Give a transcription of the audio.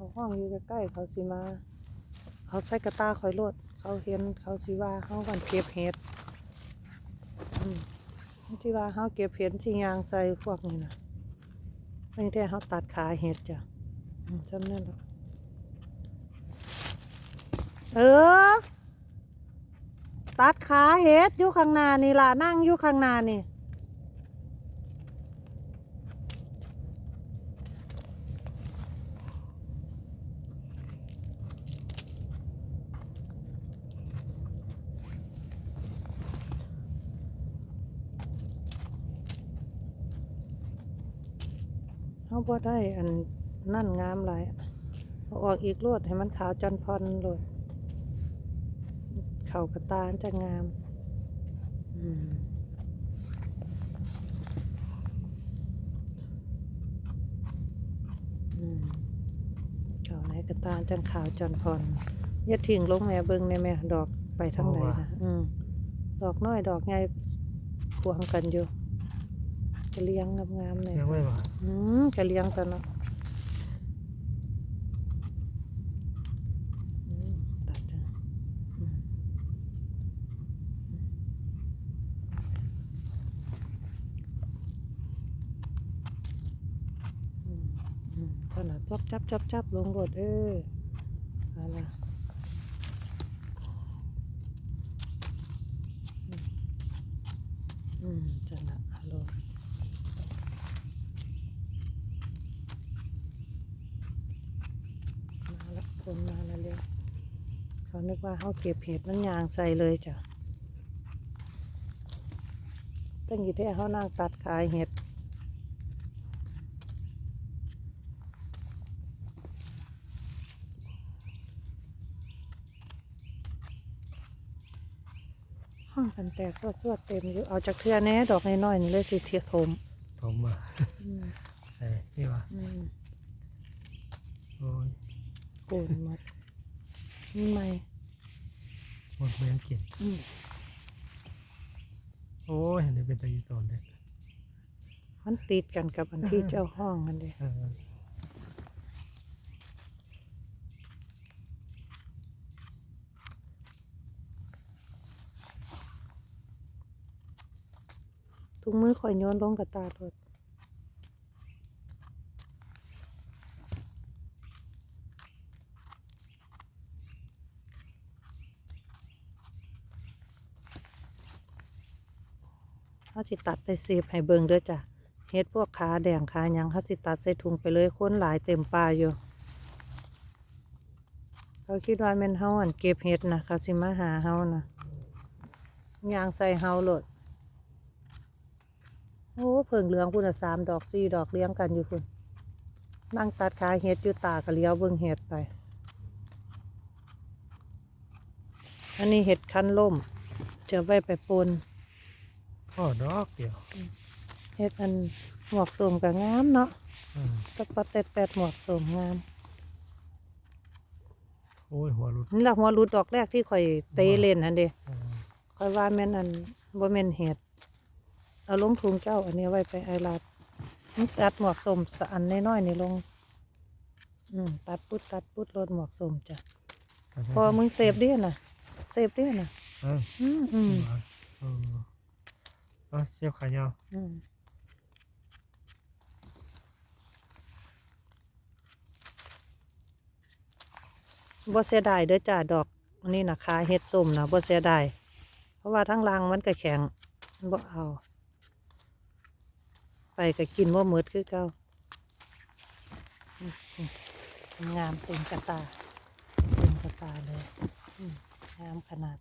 เขาห้องอยู่ใกล้ๆเขาสิมา เขาใช้กระตาคอยรดเขาเห็นเขาสิว่าเขากันเก็บเห็ดอืมที่ว่าเขาเก็บเห็ดที่ยางใส่พวกนี้นะไม่ได้เขาตัดขาเห็ดจ้ะจำแน่นแหละเออ ตัดขาเห็ดอยู่ข้างหน้านี่ล่ะนั่งอยู่ข้างหน้านี่ เขาบ่ได้อันนั่นงามหลายเอาออกอีกโลดให้มันขาวจันพรโลดเขากระตาจะงามอืมอืมเขาไหนกระตาจันขาวจันพรอย่าทิ้งลงแม่เบิ่งในแม่ดอกไปทางไหนนะอืมดอกน้อยดอกใหญ่พวงกันอยู่ จะเลี้ยงงามๆเลยยังไม่มาอืมกะเลี้ยงตัวเนาะอืมตัดจ้ะอืมอืมอืมเท่านั้นจับจับจับจับลงรถเออเอาละอืมอืมจังละเอาลง มาแล้วค นมาแล้วเร็วเขานึกว่าเขาเก็บเห็ดมันยางใส่เลยจ้ะตั้งอยู่ที่เขานั่งตัดขายเห็ดห้องกันแตกก็สวดเต็มอยู่เอาจากเทือแหน่ดอกน้อยๆนี่เลยสิเทียทมผมมาอืมใส่นี่วะอืมโอ้ย โกนหมดนี่ไหมหมดแมวกินอืมโอ้ยเห็นได้เป็นตะยีตนเลยมันติดกันกับอันที่เจ้าห้องกันเลยเออทุกมือคอยโยนลงกับตาโดด เขาสิตัดไปเสีบให้เบิงเด้อจ้ะเฮ็ดพวกขาแดงขาหยังเขาสิตัดใส่ถุงไปเลยค้นหลายเต็มป่าอยู่เขาคิดว่าแม่นเฮาอันเก็บเฮ็ดนะเขาสิมาหาเฮานะยางใส่เฮาโหลดโอ้เพิ่งเหลืองพุ่นสามดอกสี่ดอกเลี้ยงกันอยู่พุ่นนั่งตัดขาเห็ดอยู่ตาก็เลี้ยวเบิ่งเห็ดไป อันนี้เห็ดคั้นล่มจะไว้ไปปน อดอกเดียวเห็ดอันหมวกสมกับงามเนาะเออตะปะแตดแปดหมวกสมงามโอ้ยหัวรุดนี่ละหัวรูดดอกแรกที่ข่อยเตะเล่นอันเดีเออข่อยว่าแม่นอันบ่แม่นเห็ดเอาลงถุงเจ้า อันนี้ไว้ไปไอรัดนี่ตัดหมวกสมสะอันน้อยๆนี่ลง อืมตัดปุ๊ดตัดปุ๊ดลดหมวกสมจ้ะพอมึงเสพเด้น่ะเสพเด้น่ะ เอออืมอืม เออเออเสียบขายาวอืมบ่เสียดายเด้อจ้าดอกอันนี้นะขาเฮ็ดส้มนะบ่เสียดายเพราะว่าทั้งรังมันก็แข็งบ่เอา ไปก็กินบ่หมดคือเก่างามเต็มกระตาเต็มกระตาเลยงามขนาด